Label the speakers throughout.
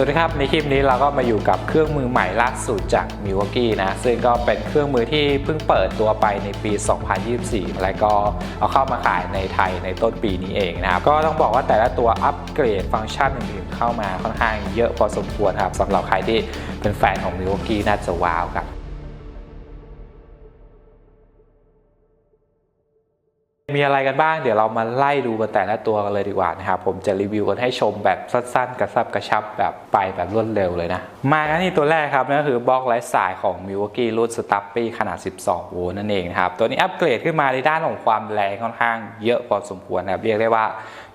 Speaker 1: สวัสดีครับในคลิปนี้เราก็มาอยู่กับเครื่องมือใหม่ล่าสุดจาก Milwaukee นะซึ่งก็เป็นเครื่องมือที่เพิ่งเปิดตัวไปในปี 2024 และก็เอาเข้ามาขายในไทยในต้นปีนี้เองนะครับก็ต้องบอกว่าแต่ละตัวอัปเกรดฟังก์ชันอื่นๆเข้ามาค่อนข้างเยอะพอสมควรครับสำหรับใครที่เป็นแฟนของ Milwaukee น่าจะว้าวครับ มีอะไรกันบ้าง เดี๋ยวเรามาไล่ดูกันแต่ละตัวกันเลยดีกว่านะครับ ผมจะรีวิวกันให้ชมแบบสั้นๆ กระซับกระชับแบบไปแบบรวดเร็วเลยนะ มากันที่ตัวแรกครับนั่นคือบล็อกไร้สายของ Milwaukee รุ่น s t u p p y ขนาด 12 โวลต์นั่นเองนะครับ ตัวนี้อัปเกรดขึ้นมาในด้านของความแรงค่อนข้างเยอะพอสมควรนะครับเรียกได้ว่า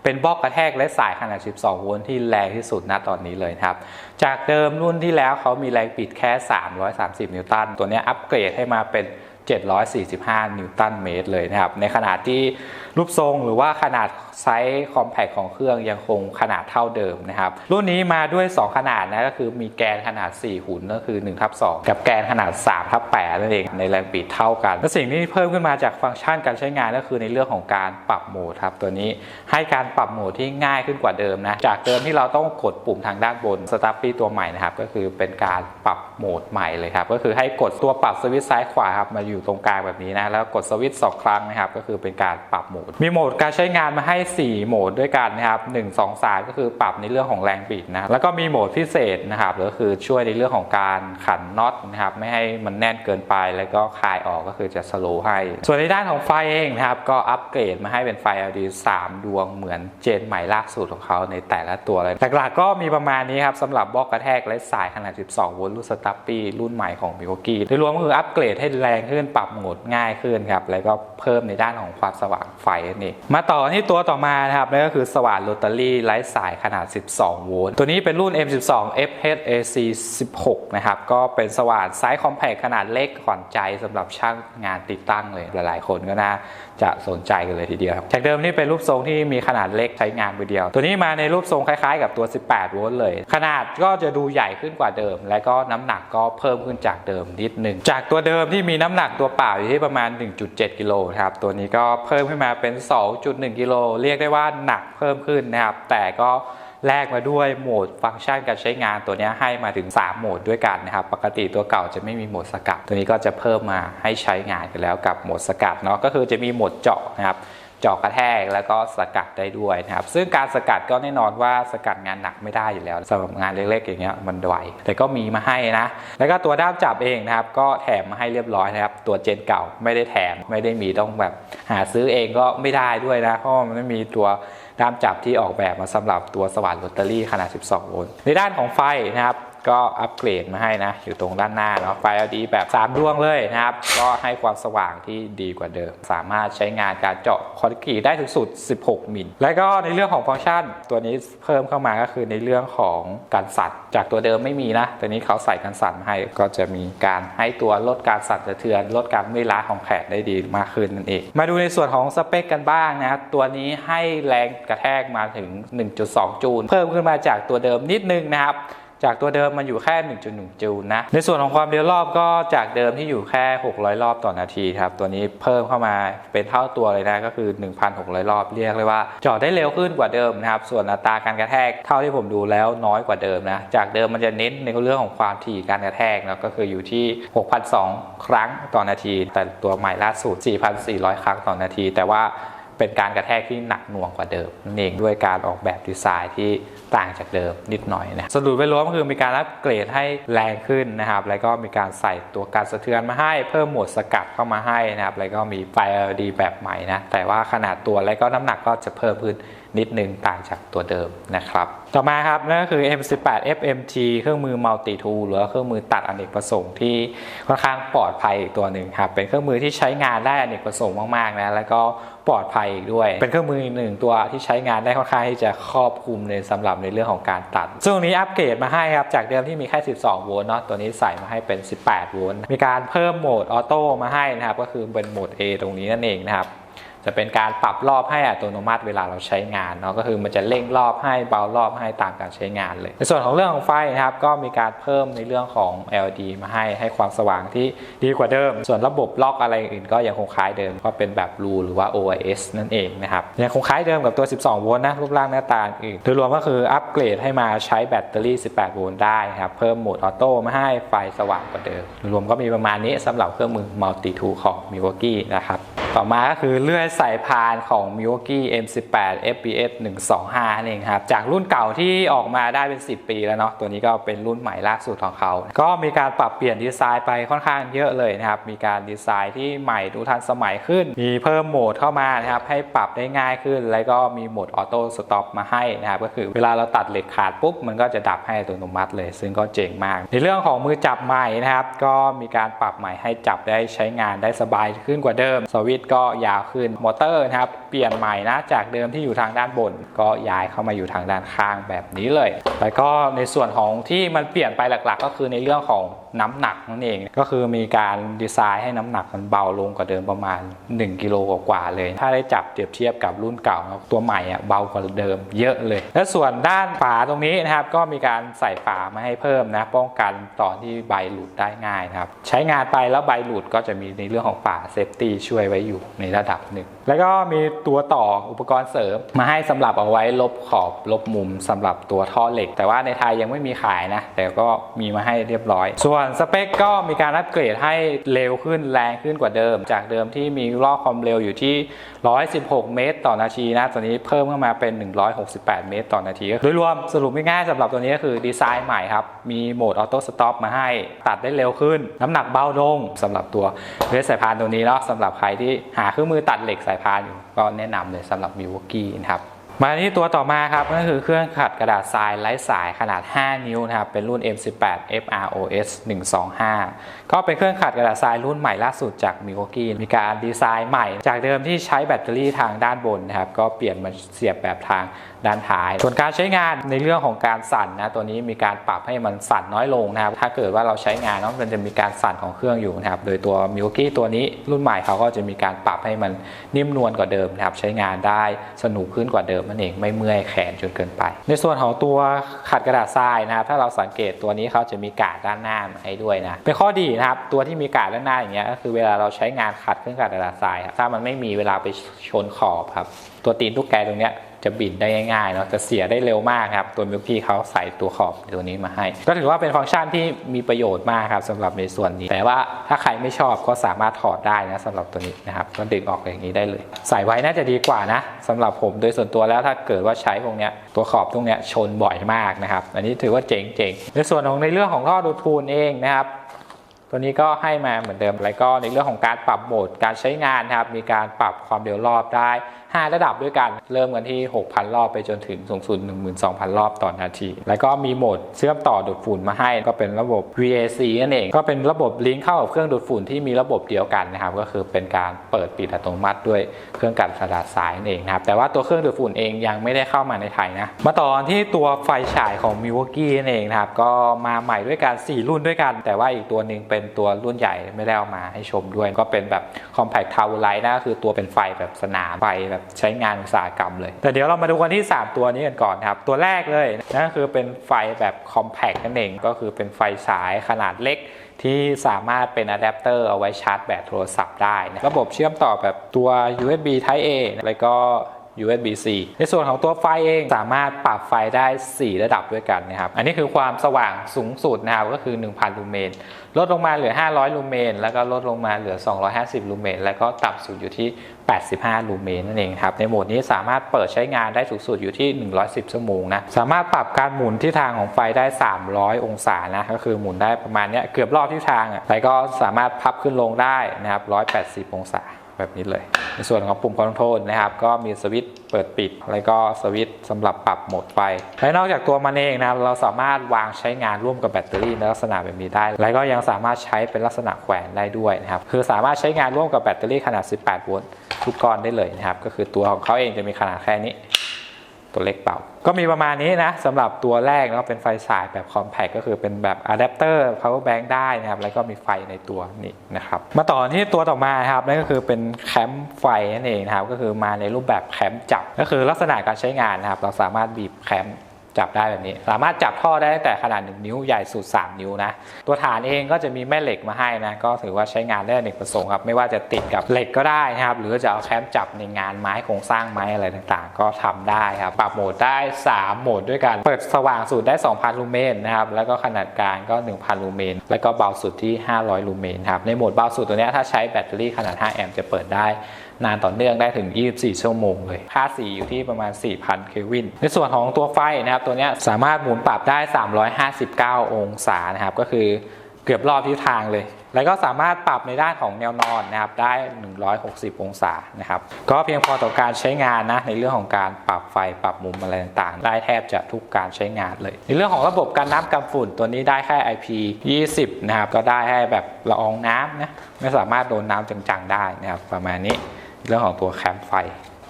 Speaker 1: เป็นบล็อกกระแทกและสายขนาด 12 โวลต์ที่แรงที่สุดณตอนนี้เลยครับ จากเดิมรุ่นที่แล้วเขามีแรงบิดแค่ 330 นิวตัน ตัวนี้อัปเกรดให้มาเป็น 745 นิวตันเมตรเลยนะครับ ในขนาดที่รูปทรงหรือว่าขนาดไซส์คอมแพคของเครื่องยังคงขนาดเท่าเดิมนะครับ รุ่นนี้มาด้วย 2 ขนาดนะก็คือมีแกนขนาด 4 หุ่นก็คือ1ทับ2กับแกนขนาด3ทับ8นั่นเองในแรงบิดเท่ากัน และสิ่งที่เพิ่มขึ้นมาจากฟังก์ชันการใช้งานก็คือในเรื่องของการปรับโหมดครับตัวนี้ให้การปรับโหมดที่ง่ายขึ้นกว่าเดิมนะจากเดิมที่เราต้องกดปุ่มทางด้านบนสตาร์ปี้ตัวใหม่นะครับก็คือเป็นการปรับโหมดใหม่เลยครับก็คือให้กดตัวปรับสวิตช์ซ้ายขวาครับมาอยู่ตรงกลางแบบนี้นะแล้วกดสวิตช์สองครั้งนะครับก็คือเป็นการปรับโหมด มีโหมดการใช้งานมาให้ 4 โหมดด้วยกันนะครับ1 2 3ก็คือปรับในเรื่องของแรงบิดนะแล้วก็มีโหมดพิเศษนะครับก็คือช่วยในเรื่องของการขันน็อตนะครับไม่ให้มันแน่นเกินไปแล้วก็คลายออกก็คือจะสโลว์ให้ ส่วนในด้านของไฟเองนะครับก็อัปเกรดมาให้เป็นไฟ LED 3 ดวงเหมือนเจนใหม่ล่าสุดของเขาในแต่ละตัวเลยหลักๆก็มีประมาณนี้ครับสำหรับบล็อกกระแทกและสายขนาด 12 โวลต์รุ่นสตัปปี้รุ่นใหม่ของ m i l w a u k e e โดยรวมก็คืออัปเกรดให้แรงขึ้นปรับโหมดง่ายขึ้นครับแล้วก็เพิ่มในด้านของความสว่างไฟนั่นเองมาต่อที่ตัวต่อมานะครับนั่นก็คือสว่านโรตารี่ไร้สายขนาด 12 โวลต์ตัวนี้เป็นรุ่น M12 FHAC 16 นะครับ ก็เป็นสว่านไซส์คอมแพคขนาดเล็กขวัญใจสำหรับช่างงานติดตั้งเลย หลายๆ คนก็น่าจะสนใจกันเลยทีเดียวครับจากเดิมนี่เป็นรูปทรงที่มีขนาดเล็กใช้งานไปเดียว ตัวนี้มาในรูปทรงคล้ายๆ กับตัว 18 โวลต์เลย ขนาดก็จะดูใหญ่ขึ้นกว่าเดิม และก็น้ำหนักก็เพิ่มขึ้นจากเดิมนิดหนึ่งจากตัวเดิมที่มีน้ำหนักตัวเปล่าอยู่ที่ประมาณ 1.7 กิโลครับ ตัวนี้ก็เพิ่มขึ้นมาเป็น 2.1 กิโล เรียกได้ว่าหนักเพิ่มขึ้นนะครับ แต่ก็แลกมาด้วยโหมดฟังก์ชันการใช้งานตัวนี้ให้มาถึง 3 โหมดด้วยกันนะครับ ปกติตัวเก่าจะไม่มีโหมดสกัด ตัวนี้ก็จะเพิ่มมาให้ใช้งานกันแล้วกับโหมดสกัดเนาะ ก็คือจะมีโหมดเจาะนะครับ จาะกระแทกแล้วก็สกัดได้ด้วยนะครับ ซึ่งการสกัดก็แน่นอนว่าสกัดงานหนักไม่ได้อยู่แล้วสำหรับงานเล็กๆอย่างเงี้ยมันไหวแต่ก็มีมาให้นะ แล้วก็ตัวด้ามจับเองนะครับ ก็แถมมาให้เรียบร้อยนะครับ ตัวเจนเก่าไม่ได้แถมไม่ได้มีต้องแบบหาซื้อเองก็ไม่ได้ด้วยนะเพราะมันไม่มีตัวด้ามจับที่ออกแบบมาสำหรับตัวสว่านโรตารี่ขนาด 12 โวลต์ในด้านของไฟนะครับ ก็อัปเกรดมาให้นะ อยู่ตรงด้านหน้าเนาะไฟ LED แบบ 3 ดวงเลยนะครับ ก็ให้ความสว่างที่ดีกว่าเดิม สามารถใช้งานการเจาะคอนกรีตได้ถึงสุด 16 มิล และก็ในเรื่องของฟังก์ชัน ตัวนี้เพิ่มเข้ามาก็คือในเรื่องของการสั่นจากตัวเดิมไม่มีนะตัวนี้เขาใส่การสั่นมาให้ก็จะมีการให้ตัวลดการสั่นสะเทือน ลดการเมื่อยล้าของแขนได้ดีมากขึ้นนั่นเองมาดูในส่วนของสเปคกันบ้างนะตัวนี้ให้แรงกระแทกมาถึง 1.2 จูล เพิ่มขึ้นมาจากตัวเดิมนิดนึงนะครับ จากตัวเดิมมันอยู่แค่ 1.1 จูลนะ ในส่วนของความเร็วรอบก็จากเดิมที่อยู่แค่ 600 รอบต่อนาทีครับ ตัวนี้เพิ่มเข้ามาเป็นเท่าตัวเลยนะก็คือ 1,600 รอบเรียกเลยว่าจอดได้เร็วขึ้นกว่าเดิมนะครับ ส่วนอัตราการกระแทกเท่าที่ผมดูแล้วน้อยกว่าเดิมนะ จากเดิมมันจะเน้นในเรื่องของความถี่การกระแทกนะก็คืออยู่ที่ 6,200 ครั้งต่อนาที แต่ตัวใหม่ล่าสุด 4,400 ครั้งต่อนาที แต่ว่า เป็นการกระแทกที่หนักหน่วงกว่าเดิมนั่นเองด้วยการออกแบบดีไซน์ที่ต่างจากเดิมนิดหน่อยนะสรุปไปรวมก็คือมีการอัปเกรดให้แรงขึ้นนะครับ แล้วก็มีการใส่ตัวการสะเทือนมาให้ เพิ่มโหมดสกัดเข้ามาให้นะครับ แล้วก็มีไฟ LED แบบใหม่นะ แต่ว่าขนาดตัวและก็น้ำหนักก็จะเพิ่มขึ้นนิดนึงต่างจากตัวเดิมนะครับ ต่อมาครับนั่นก็คือ M18 FMG เครื่องมือ Multi Tool หรือว่าเครื่องมือตัดอเนกประสงค์ที่ค่อนข้างปลอดภัยอีกตัวหนึ่งครับ เป็นเครื่องมือที่ใช้งานได้อเนกประสงค์มากๆนะ แล้วก็ ปลอดภัยอีกด้วย เป็นเครื่องมือหนึ่งตัวที่ใช้งานได้ค่อนข้างที่จะครอบคลุมในสำหรับในเรื่องของการตัด ซึ่งตรงนี้อัปเกรดมาให้ครับ จากเดิมที่มีแค่ 12 โวลต์เนาะ ตัวนี้ใส่มาให้เป็น 18 โวลต์ มีการเพิ่มโหมดออโต้มาให้นะครับ ก็คือเป็นโหมด A ตรงนี้นั่นเองนะครับ จะเป็นการปรับรอบให้อัตโนมัติเวลาเราใช้งานเนาะก็คือมันจะเร่งรอบให้เบารอบให้ตามการใช้งานเลย ในส่วนของเรื่องของไฟนะครับก็มีการเพิ่มในเรื่องของ LED มาให้ให้ความสว่างที่ดีกว่าเดิม ส่วนระบบล็อกอะไรอื่นก็ยังคงคล้ายเดิมก็เป็นแบบรูหรือว่า OIS นั่นเองนะครับยังคงคล้ายเดิมกับตัว 12 โวลต์นะรูปร่างหน้าตาอื่นโดยรวมก็คืออัปเกรดให้มาใช้แบตเตอรี่ 18 โวลต์ได้ครับเพิ่มโหมดออโต้มาให้ไฟสว่างกว่าเดิมโดยรวมก็มีประมาณนี้สำหรับเครื่องมือ Multi Tool ของ Milwaukee นะครับ ต่อมาก็คือเลื่อยสายพานของ Milwaukee M18 FPS 125นั่นเองครับ จากรุ่นเก่าที่ออกมาได้เป็น 10 ปีแล้วเนาะตัวนี้ก็เป็นรุ่นใหม่ล่าสุดของเขา ก็มีการปรับเปลี่ยนดีไซน์ไปค่อนข้างเยอะเลยนะครับ มีการดีไซน์ที่ใหม่ดูทันสมัยขึ้น มีเพิ่มโหมดเข้ามานะครับให้ปรับได้ง่ายขึ้น แล้วก็มีโหมดออโต้สต็อปมาให้นะครับก็คือเวลาเราตัดเหล็กขาดปุ๊บมันก็จะดับให้อัตโนมัติเลย ซึ่งก็เจ๋งมาก ในเรื่องของมือจับใหม่นะครับก็มีการปรับใหม่ให้จับได้ใช้งานได้สบายขึ้นกว่าเดิมสวิตก็ยาวขึ้นมอเตอร์นะครับเปลี่ยนใหม่นะจากเดิมที่อยู่ทางด้านบน ก็ย้ายเข้ามาอยู่ทางด้านข้างแบบนี้เลย แล้วก็ในส่วนของที่มันเปลี่ยนไปหลักๆ ก็คือในเรื่องของน้ำหนักนั่นเอง ก็คือมีการดีไซน์ให้น้ำหนักมันเบาลงกว่าเดิมประมาณ 1กิโลกว่าๆเลย ถ้าได้จับเปรียบเทียบกับรุ่นเก่าตัวใหม่อะเบากว่าเดิมเยอะเลย และส่วนด้านฝาตรงนี้นะครับ ก็มีการใส่ฝามาให้เพิ่มนะ ป้องกันตอนที่ใบหลุดได้ง่ายนะครับ ใช้งานไปแล้วใบหลุดก็จะมีในเรื่องของฝาเซฟตี้ช่วยไว้อยู่ในระดับหนึ่งแล้วก็มีตัวต่ออุปกรณ์เสริม มาให้สำหรับเอาไว้ลบขอบลบมุมสำหรับตัวท่อเหล็ก แต่ว่าในไทยยังไม่มีขายนะ แต่ก็มีมาให้เรียบร้อย ส่วนสเปคก็มีการอัปเกรดให้เร็วขึ้นแรงขึ้นกว่าเดิม จากเดิมที่มีรอบความเร็วอยู่ที่ 116 เมตร ต่อนาทีนะ ตอนนี้เพิ่มขึ้นมาเป็น 168 เมตร ต่อนาทีโดยรวมสรุปง่ายๆสำหรับตัวนี้ก็คือดีไซน์ใหม่ครับ มีโหมดออโต้สต็อปมาให้ตัดได้เร็วขึ้น น้ำหนักเบาลงสำหรับตัวเลสสายพานตัวนี้เนาะสำหรับใครที่หาเครื่องมือตัดเหล็กสายพานอยู่ก็แนะนำเลยสำหรับมิวกี้นะครับ มาที่ตัวต่อมาครับก็คือเครื่องขัดกระดาษทรายไร้สายขนาด 5 นิ้วนะครับเป็นรุ่น M18 FROS 125 ก็เป็นเครื่องขัดกระดาษทรายรุ่นใหม่ล่าสุดจาก Milwaukee มีการดีไซน์ใหม่ จากเดิมที่ใช้แบตเตอรี่ทางด้านบนนะครับก็เปลี่ยนมาเสียบแบบทางด้านท้าย ส่วนการใช้งานในเรื่องของการสั่นนะตัวนี้มีการปรับให้มันสั่นน้อยลงนะครับถ้าเกิดว่าเราใช้งานเนาะมันจะมีการสั่นของเครื่องอยู่นะครับโดยตัว Milwaukee ตัวนี้รุ่นใหม่เขาก็จะมีการปรับให้มันนิ่มนวลกว่าเดิมนะครับใช้งานได้สนุกขึ้นกว่าเดิมนั่นเองไม่เมื่อยแขนจนเกินไป ในส่วนของตัวขัดกระดาษทรายนะครับถ้าเราสังเกตตัวนี้เขาจะมีกาดด้านหน้ามาให้ด้วยนะเป็นข้อดีนะครับตัวที่มีกาดด้านหน้าอย่างเงี้ยก็คือเวลาเราใช้งานขัดเครื่องขัดกระดาษทรายครับถ้ามันไม่มีเวลาไปชนขอบครับตัวตีนตุ๊กแกตรงเนี้ย จะบินได้ง่ายๆเนาะจะเสียได้เร็วมากครับ ตัวมิลกี้เขาใส่ตัวขอบตัวนี้มาให้ ก็ถือว่าเป็นฟังก์ชันที่มีประโยชน์มากครับสำหรับในส่วนนี้ แต่ว่าถ้าใครไม่ชอบก็สามารถถอดได้นะสำหรับตัวนี้นะครับก็ดึงออกอย่างนี้ได้เลย ใส่ไว้น่าจะดีกว่านะสำหรับผมโดยส่วนตัวแล้วถ้าเกิดว่าใช้พวกเนี้ยตัวขอบตรงเนี้ยชนบ่อยมากนะครับ อันนี้ถือว่าเจ๋งๆในส่วนของในเรื่องของท่อดูดฟูนเองนะครับตัวนี้ก็ให้มาเหมือนเดิม แล้วก็ในเรื่องของการปรับโหมดการใช้งานนะครับ มีการปรับความเร็วรอบได้ 5 ระดับด้วยกัน เริ่มกันที่ 6,000 รอบไปจนถึงสูงสุด 12,000 รอบต่อนาที แล้วก็มีโหมดเชื่อมต่อดูดฝุ่นมาให้ ก็เป็นระบบ VAC นั่นเอง ก็เป็นระบบลิงก์เข้ากับเครื่องดูดฝุ่นที่มีระบบเดียวกันนะครับ ก็คือเป็นการเปิดปิดอัตโนมัติด้วยเครื่องกันกระดาษทรายนั่นเองครับ แต่ว่าตัวเครื่องดูดฝุ่นเองยังไม่ได้เข้ามาในไทยนะ มาต่อที่ตัวไฟฉายของ Milwaukee นั่นเองนะครับ ก็มาใหม่ด้วยกัน 4 รุ่นด้วยกัน แต่ว่าอีกตัวหนึ่งเป็นตัวรุ่นใหญ่ไม่ได้เอามาให้ชมด้วย ก็เป็นแบบ Compact Tower Light นะคือตัวเป็นไฟแบบสนามไฟแบบใช้งานอุตสาหกรรมเลย แต่เดี๋ยวเรามาดูกันที่ 3 ตัวนี้กันก่อนครับ ตัวแรกเลยนั่นก็คือเป็นไฟแบบ Compact นั่นเอง ก็คือเป็นไฟฉายขนาดเล็กที่สามารถเป็นอะแดปเตอร์เอาไว้ชาร์จแบตโทรศัพท์ได้นะระบบเชื่อมต่อแบบตัว USB Type A แล้วก็ USB-C ในส่วนของตัวไฟเองสามารถปรับไฟได้ 4 ระดับด้วยกันนะครับ อันนี้คือความสว่างสูงสุดนะครับก็คือ 1,000 ลูเมน ลดลงมาเหลือ 500 ลูเมน แล้วก็ลดลงมาเหลือ 250 ลูเมน แล้วก็ต่ำสุดอยู่ที่ 85 ลูเมนนั่นเองครับ ในโหมดนี้สามารถเปิดใช้งานได้สูงสุดอยู่ที่ 110 ชั่วโมงนะ สามารถปรับการหมุนทิศทางของไฟได้ 300 องศานะ ก็คือหมุนได้ประมาณเนี้ยเกือบรอบทิศทางอะแล้วก็สามารถพับขึ้นลงได้นะครับ 180 องศา แบบนี้เลย ในส่วนของปุ่มคอนโทรลนะครับ ก็มีสวิตช์เปิดปิด แล้วก็สวิตช์สำหรับปรับโหมดไฟ และนอกจากตัวมันเองนะครับ เราสามารถวางใช้งานร่วมกับแบตเตอรี่ในลักษณะแบบนี้ได้ แล้วก็ยังสามารถใช้เป็นลักษณะแขวนได้ด้วยนะครับ คือสามารถใช้งานร่วมกับแบตเตอรี่ขนาด 18 โวลต์ทุกก้อนได้เลยนะครับ ก็คือตัวของเขาเองจะมีขนาดแค่นี้ ตัวเล็กเป่า ก็มีประมาณนี้นะสำหรับตัวแรกเนาะเป็นไฟสายแบบคอมแพคก็คือเป็นแบบอะแดปเตอร์ power bank ได้นะครับ แล้วก็มีไฟในตัวนี่นะครับ มาต่อที่ตัวต่อมาครับนั่นก็คือเป็นแคมป์ไฟนั่นเองนะครับ ก็คือมาในรูปแบบแคมป์จับ ก็คือลักษณะการใช้งานนะครับ เราสามารถบีบแคมป์ จับได้แบบนี้ สามารถจับท่อได้ตั้งแต่ขนาด 1 นิ้วใหญ่สุด 3 นิ้วนะ ตัวฐานเองก็จะมีแม่เหล็กมาให้นะ ก็ถือว่าใช้งานได้อเนประสงค์ครับ ไม่ว่าจะติดกับเหล็กก็ได้นะครับ หรือจะเอาแคมป์จับในงานไม้โครงสร้างไม้อะไรต่างๆ ก็ทำได้ครับ ปรับโหมดได้ 3 โหมดด้วยกัน เปิดสว่างสุดได้ 2,000 ลูเมนนะครับ แล้วก็ขนาดกลางก็ 1,000 ลูเมน แล้วก็เบาสุดที่ 500 ลูเมนครับ ในโหมดเบาสุดตัวนี้ถ้าใช้แบตเตอรี่ขนาด 5 แอมป์จะเปิดได้ นานต่อเนื่องได้ถึง 24 ชั่วโมงเลย ค่าสีอยู่ที่ประมาณ 4,000 เคลวิน ในส่วนของตัวไฟนะครับ ตัวนี้สามารถหมุนปรับได้ 359 องศานะครับ ก็คือเกือบรอบทิศทางเลย แล้วก็สามารถปรับในด้านของแนวนอนนะครับ ได้ 160 องศานะครับ ก็เพียงพอต่อการใช้งานนะ ในเรื่องของการปรับไฟ ปรับมุมอะไรต่างๆ ได้แทบจะทุกการใช้งานเลย ในเรื่องของระบบการน้ำกันฝุ่นตัวนี้ได้แค่ IP 20 นะครับ ก็ได้ให้แบบละอองน้ำนะ ไม่สามารถโดนน้ำจังๆ ได้นะครับ ประมาณนี้ เรื่องของตัวแคมไฟ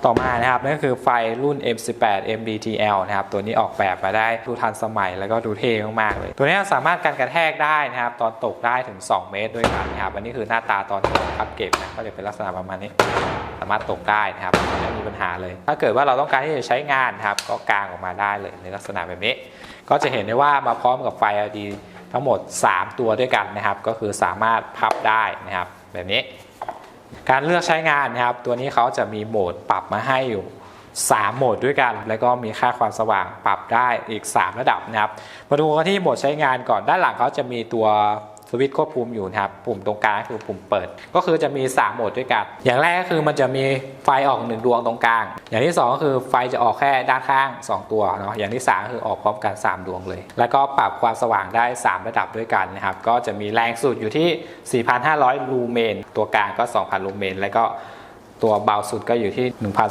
Speaker 1: ต่อมานะครับนั่นก็คือไฟรุ่น M18 MDTL นะครับตัวนี้ออกแบบมาได้ดูทันสมัยแล้วก็ดูเท่มากๆเลย ตัวนี้สามารถกันกระแทกได้นะครับ ตอนตกได้ถึง 2 เมตรด้วยกันนะครับอันนี้คือหน้าตาตอนที่เราพับเก็บนะก็จะเป็นลักษณะประมาณนี้สามารถตกได้นะครับไม่มีปัญหาเลย ถ้าเกิดว่าเราต้องการที่จะใช้งานนะครับ ก็กางออกมาได้เลยในลักษณะแบบนี้ ก็จะเห็นได้ว่ามาพร้อมกับไฟ LED ทั้งหมด 3 ตัวด้วยกันนะครับ ก็คือสามารถพับได้นะครับ แบบนี้ การเลือกใช้งานนะครับ ตัวนี้เขาจะมีโหมดปรับมาให้อยู่3โหมดด้วยกัน แล้วก็มีค่าความสว่างปรับได้อีก 3 ระดับนะครับ มาดูกันที่โหมดใช้งานก่อนด้านหลังเขาจะมีตัว วิตช์ควบคุมอยู่นะครับ ปุ่มตรงกลางคือปุ่มเปิด ก็คือจะมี 3 โหมดด้วยกัน อย่างแรกก็คือมันจะมีไฟออก 1 ดวงตรงกลาง อย่างที่ 2 ก็คือไฟจะออกแค่ด้านข้าง 2 ตัวเนาะ อย่างที่3ก็คือออกพร้อมกัน 3 ดวงเลย แล้วก็ปรับความสว่างได้ 3 ระดับด้วยกันนะครับ ก็จะมีแรงสุดอยู่ที่ 4,500 ลูเมน ตัวกลางก็ 2,000 ลูเมน แล้วก็ ตัวเบาสุดก็อยู่ที่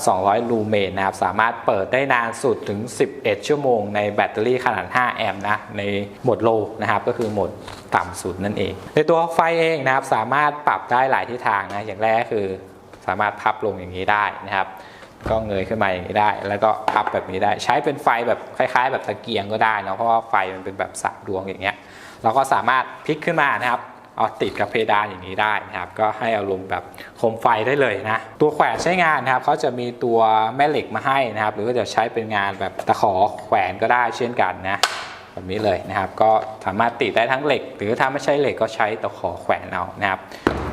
Speaker 1: 1,200 ลูเมนนะครับ สามารถเปิดได้นานสุดถึง 11 ชั่วโมงในแบตเตอรี่ขนาด 5 แอมป์นะ ในโหมดโลนะครับ ก็คือโหมดต่ำสุดนั่นเอง ในตัวไฟเองนะครับ สามารถปรับได้หลายทิศทางนะ อย่างแรกคือสามารถพับลงอย่างนี้ได้นะครับก็เงยขึ้นมาอย่างนี้ได้ แล้วก็พับแบบนี้ได้ ใช้เป็นไฟแบบคล้าย ๆ แบบตะเกียงก็ได้นะเพราะว่าไฟมันเป็นแบบสามดวงอย่างเงี้ย เราก็สามารถพลิกขึ้นมานะครับ เอาติดกับเพดานอย่างนี้ได้นะครับ ก็ให้อารมณ์แบบโคมไฟได้เลยนะ ตัวแขวนใช้งานนะครับเขาจะมีตัวแม่เหล็กมาให้นะครับ หรือว่าจะใช้เป็นงานแบบตะขอแขวนก็ได้เช่นกันนะแบบนี้เลยนะครับ ก็สามารถติดได้ทั้งเหล็ก หรือถ้าไม่ใช่เหล็กก็ใช้ตะขอแขวนเอานะครับ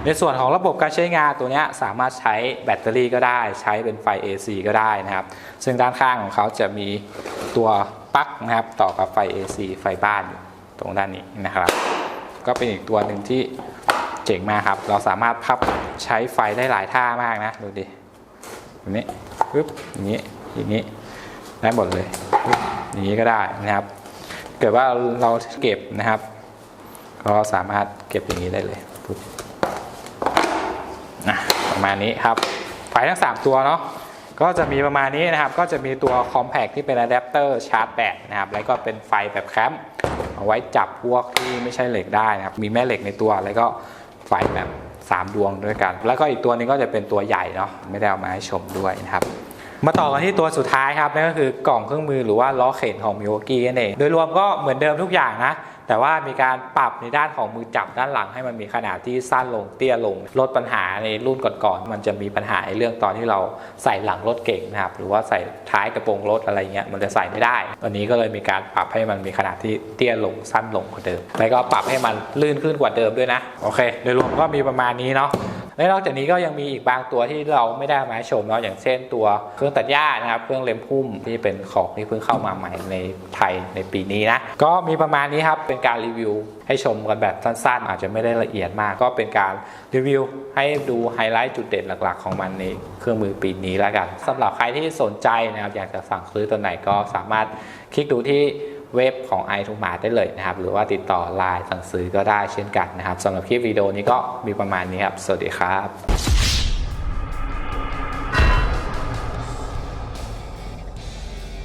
Speaker 1: ในส่วนของระบบการใช้งานตัวนี้สามารถใช้แบตเตอรี่ก็ได้ ใช้เป็นไฟ AC ก็ได้นะครับ ซึ่งด้านข้างของเขาจะมีตัวปลั๊กนะครับ ต่อกับไฟ AC ไฟบ้านตรงด้านนี้นะครับ ก็เป็นอีกตัวหนึ่งที่เจ๋งมากครับ เราสามารถพับใช้ไฟได้หลายท่ามากนะดูดิแบบนี้ปึ๊บอย่างนี้อย่างนี้ได้หมดเลยปึ๊บอย่างนี้ก็ได้นะครับ เกิดว่าเราเก็บนะครับ ก็สามารถเก็บอย่างนี้ได้เลยปึ๊บอะประมาณนี้ครับไฟทั้ง 3 ตัวเนาะก็จะมีประมาณนี้นะครับ ก็จะมีตัว Compact ที่เป็นอะแดปเตอร์ชาร์จแบตนะครับ แล้วก็เป็นไฟแบบแคมป์ เอาไว้จับพวกที่ไม่ใช่เหล็กได้นะครับ มีแม่เหล็กในตัวแล้วก็ไฟแบบ3ดวงด้วยกัน แล้วก็อีกตัวนึงก็จะเป็นตัวใหญ่เนาะไม่ได้เอามาให้ชมด้วยนะครับมาต่อกันที่ตัวสุดท้ายครับนั่นก็คือกล่องเครื่องมือหรือว่าล้อเข็นของมิวกี้นั่นเองโดยรวมก็เหมือนเดิมทุกอย่างนะ แต่ว่ามีการปรับในด้านของมือจับด้านหลังให้มันมีขนาดที่สั้นลงเตี้ยลง ลดปัญหาในรุ่นก่อนๆมันจะมีปัญหาในเรื่องตอนที่เราใส่หลังรถเก่งนะครับหรือว่าใส่ท้ายกระโปรงรถอะไรเงี้ยมันจะใส่ไม่ได้ ตอนนี้ก็เลยมีการปรับให้มันมีขนาดที่เตี้ยลงสั้นลงกว่าเดิม แล้วก็ปรับให้มันลื่นขึ้นกว่าเดิมด้วยนะโอเคโดยรวมก็มีประมาณนี้เนาะ และนอกจากนี้ก็ยังมีอีกบางตัวที่เราไม่ได้มาให้ชมเนาะอย่างเช่นตัวเครื่องตัดหญ้านะครับเครื่องเล็มพุ่มที่เป็นของที่เพิ่งเข้ามาใหม่ในไทยในปีนี้นะก็มีประมาณนี้ครับเป็นการรีวิวให้ชมกันแบบสั้นๆ อาจจะไม่ได้ละเอียดมาก ก็เป็นการรีวิวให้ดูไฮไลท์จุดเด่นหลักๆ ของมันในเครื่องมือปีนี้แล้วกันสำหรับใครที่สนใจนะครับอยากจะสั่งซื้อตัวไหนก็สามารถคลิกดูที่ เว็บของ i ทุกมาได้เลยนะครับ หรือว่าติดต่อไลน์สั่งซื้อก็ได้เช่นกันนะครับสำหรับคลิปวิดีโอนี้ก็มีประมาณนี้ครับ สวัสดีครับ